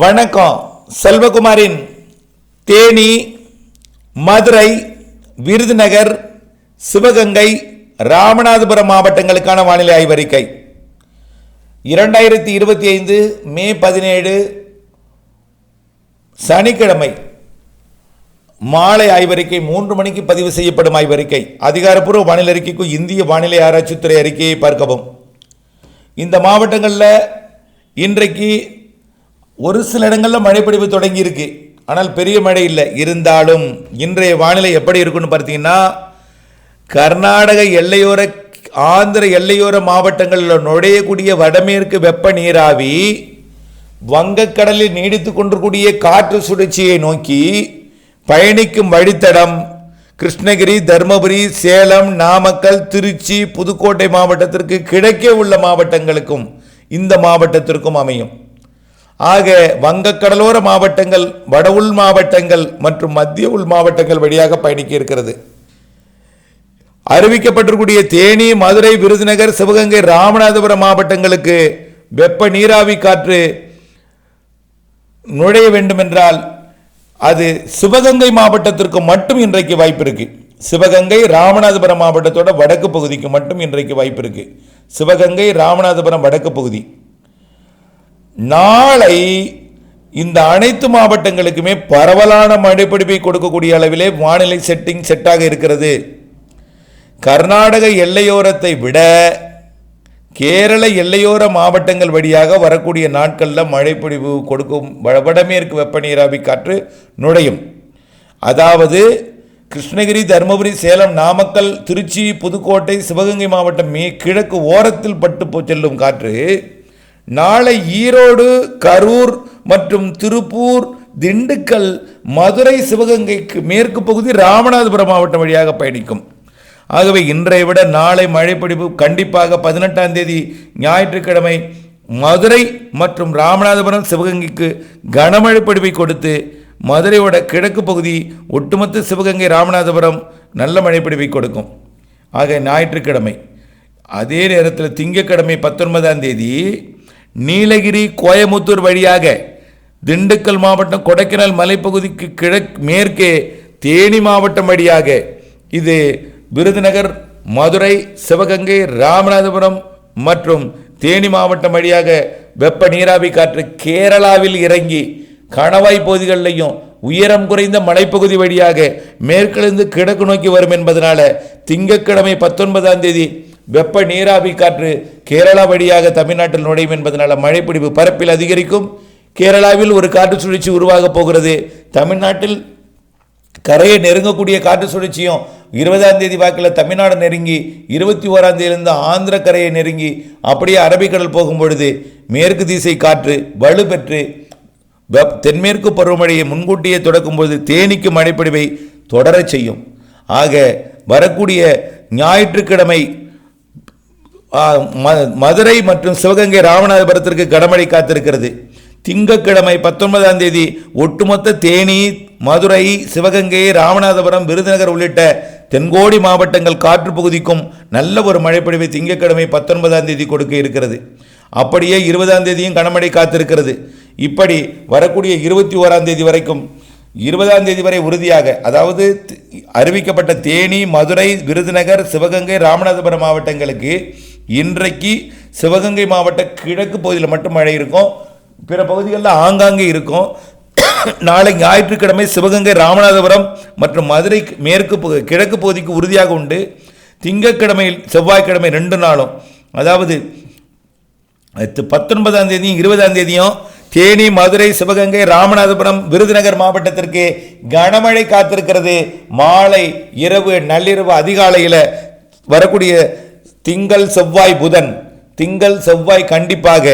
வணக்கம். செல்வகுமாரின் தேனி மதுரை விருதுநகர் சிவகங்கை ராமநாதபுரம் மாவட்டங்களுக்கான வானிலை ஆய்வறிக்கை. இரண்டாயிரத்தி இருபத்தி ஐந்து மே பதினேழு சனிக்கிழமை. மாலை ஆய்வறிக்கை மூன்று மணிக்கு பதிவு செய்யப்படும் ஆய்வறிக்கை. அதிகாரப்பூர்வ வானிலை அறிக்கைக்கு இந்திய வானிலை ஆராய்ச்சித்துறை அறிக்கையை பார்க்கவும். இந்த மாவட்டங்களில் இன்றைக்கு ஒரு சில இடங்களில் மழைப்பொழிவு தொடங்கி இருக்கு ஆனால் பெரிய மழை இல்லை. இருந்தாலும் இன்றைய வானிலை எப்படி இருக்குன்னு பார்த்தீங்கன்னா கர்நாடக எல்லையோர ஆந்திர எல்லையோர மாவட்டங்களில் நுழையக்கூடிய வடமேற்கு வெப்ப நீராவி வங்கக்கடலில் நீடித்து கொண்டிருக்கூடிய காற்று சுழற்சியை நோக்கி பயணிக்கும் வழித்தடம் கிருஷ்ணகிரி தருமபுரி சேலம் நாமக்கல் திருச்சி புதுக்கோட்டை மாவட்டத்திற்கு கிடைக்க உள்ள மாவட்டங்களுக்கும் இந்த மாவட்டத்திற்கும் அமையும். ஆக வங்கக்கடலோர மாவட்டங்கள் வட உள் மாவட்டங்கள் மற்றும் மத்திய உள் மாவட்டங்கள் வழியாக பயணிக்க இருக்கிறது. அறிவிக்கப்பட்டிருக்கூடிய தேனி மதுரை விருதுநகர் சிவகங்கை ராமநாதபுரம் மாவட்டங்களுக்கு வெப்ப நீராவி காற்று நுழைய வேண்டுமென்றால் அது சிவகங்கை மாவட்டத்திற்கு மட்டும் இன்றைக்கு வாய்ப்பு இருக்கு சிவகங்கை ராமநாதபுரம் மாவட்டத்தோட வடக்கு பகுதிக்கு மட்டும் இன்றைக்கு வாய்ப்பு இருக்கு சிவகங்கை ராமநாதபுரம் வடக்கு பகுதி. நாளை இந்த அனைத்து மாவட்டங்களுக்குமே பரவலான மழைப்பிடிப்பை கொடுக்கக்கூடிய அளவிலே வானிலை செட்டிங் செட்டாக இருக்கிறது. கர்நாடக எல்லையோரத்தை விட கேரள எல்லையோர மாவட்டங்கள் வழியாக வரக்கூடிய நாட்களில் மழைப்பிடிவு கொடுக்கும் வ- வடமேற்கு வெப்ப நீராவி காற்று நுழையும். அதாவது கிருஷ்ணகிரி தருமபுரி சேலம் நாமக்கல் திருச்சி புதுக்கோட்டை சிவகங்கை மாவட்டம் மே கிழக்கு ஓரத்தில் பட்டு போ- செல்லும் காற்று நாளை ஈரோடு கரூர் மற்றும் திருப்பூர் திண்டுக்கல் மதுரை சிவகங்கைக்கு மேற்கு பகுதி ராமநாதபுரம் மாவட்டம் வழியாக பயணிக்கும். ஆகவே இன்றை விட நாளை மழைப்பிடிப்பு கண்டிப்பாக பதினெட்டாம் தேதி ஞாயிற்றுக்கிழமை மதுரை மற்றும் ராமநாதபுரம் சிவகங்கைக்கு கனமழை கொடுத்து மதுரையோட கிழக்கு பகுதி ஒட்டுமொத்த சிவகங்கை ராமநாதபுரம் நல்ல மழைப்பிடிவை கொடுக்கும். ஆக ஞாயிற்றுக்கிழமை. அதே நேரத்தில் திங்கக்கிழமை பத்தொன்பதாம் தேதி நீலகிரி கோயமுத்தூர் வழியாக திண்டுக்கல் மாவட்டம் கொடைக்கானல் மலைப்பகுதிக்கு கிழக் மேற்கே தேனி மாவட்டம் வழியாக இது விருதுநகர் மதுரை சிவகங்கை ராமநாதபுரம் மற்றும் தேனி மாவட்டம் வழியாக வெப்ப நீராவி காற்று கேரளாவில் இறங்கி கணவாய் பகுதிகளிலையும் உயரம் குறைந்த மலைப்பகுதி வழியாக மேற்கிலிருந்து கிழக்கு நோக்கி வரும் என்பதனால திங்கட்கிழமை பத்தொன்பதாம் தேதி வெப்ப நீராவி காற்று கேரளா வழியாக தமிழ்நாட்டில் நுழையும் என்பதனால் மழைப்பிடிப்பு பரப்பில் அதிகரிக்கும். கேரளாவில் ஒரு காற்று சுழற்சி உருவாகப் போகிறது. தமிழ்நாட்டில் கரையை நெருங்கக்கூடிய காற்று சுழற்சியும் இருபதாம் தேதி வாக்கில் தமிழ்நாடு நெருங்கி இருபத்தி ஓராம் தேதியிலிருந்து ஆந்திர கரையை நெருங்கி அப்படியே அரபிக்கடல் போகும் பொழுது மேற்கு திசை காற்று வலுப்பெற்று வெப் தென்மேற்கு பருவமழையை முன்கூட்டியே தொடக்கும்போது தேனிக்கு மழைப்பிடிவை தொடரச் செய்யும். ஆக வரக்கூடிய ஞாயிற்றுக்கிழமை மதுரை மற்றும் சிவகங்கை ராமநாதபுரத்திற்கு கனமழை காத்திருக்கிறது. திங்கட்கிழமை பத்தொன்பதாம் தேதி ஒட்டுமொத்த தேனி மதுரை சிவகங்கை ராமநாதபுரம் விருதுநகர் உள்ளிட்ட தென்கோடி மாவட்டங்கள் காற்று பகுதிக்கும் நல்ல ஒரு மழைப்பொழிவை திங்கக்கிழமை பத்தொன்பதாம் தேதி கொடுக்க இருக்கிறது. அப்படியே இருபதாம் தேதியும் கனமழை காத்திருக்கிறது. இப்படி வரக்கூடிய இருபத்தி ஓராம் தேதி வரைக்கும் இருபதாம் தேதி வரை உறுதியாக அதாவது அறிவிக்கப்பட்ட தேனி மதுரை விருதுநகர் சிவகங்கை ராமநாதபுரம் மாவட்டங்களுக்கு இன்றைக்கு சிவகங்கை மாவட்ட கிழக்கு பகுதியில் மட்டும் மழை இருக்கும். பிற பகுதிகளில் ஆங்காங்கே இருக்கும். நாளை ஞாயிற்றுக்கிழமை சிவகங்கை ராமநாதபுரம் மற்றும் மதுரை மேற்கு கிழக்கு பகுதிக்கு உறுதியாக உண்டு. திங்கக்கிழமையில் செவ்வாய்க்கிழமை ரெண்டு நாளும். அதாவது அடுத்து பத்தொன்பதாம் தேதியும் இருபதாம் தேதியும் தேனி மதுரை சிவகங்கை ராமநாதபுரம் விருதுநகர் மாவட்டத்திற்கு கனமழை காத்திருக்கிறது. மாலை இரவு நள்ளிரவு அதிகாலையில் வரக்கூடிய திங்கள் செவ்வாய் புதன். திங்கள் செவ்வாய் கண்டிப்பாக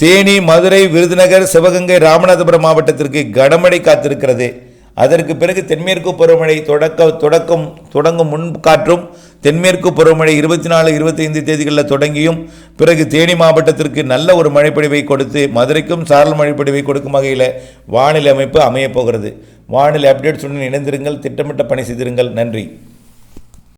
தேனி மதுரை விருதுநகர் சிவகங்கை ராமநாதபுரம் மாவட்டத்திற்கு கனமழை காத்திருக்கிறது. அதற்கு பிறகு தென்மேற்கு பருவமழை தொடக்க தொடக்கம் தொடங்கும் முன் காற்றும் தென்மேற்கு பருவமழை இருபத்தி நாலு இருபத்தைந்து தேதிகளில் தொடங்கியும். பிறகு தேனி மாவட்டத்திற்கு நல்ல ஒரு மழைப்பொழிவை கொடுத்து மதுரைக்கும் சாரல் மழைப்பொழிவை கொடுக்கும் வகையில் வானிலை அமைப்பு அமையப் போகிறது. வானிலை அப்டேட்ஸுடன் இணைந்திருங்கள். திட்டமிட்ட பணி செய்திருங்கள். நன்றி.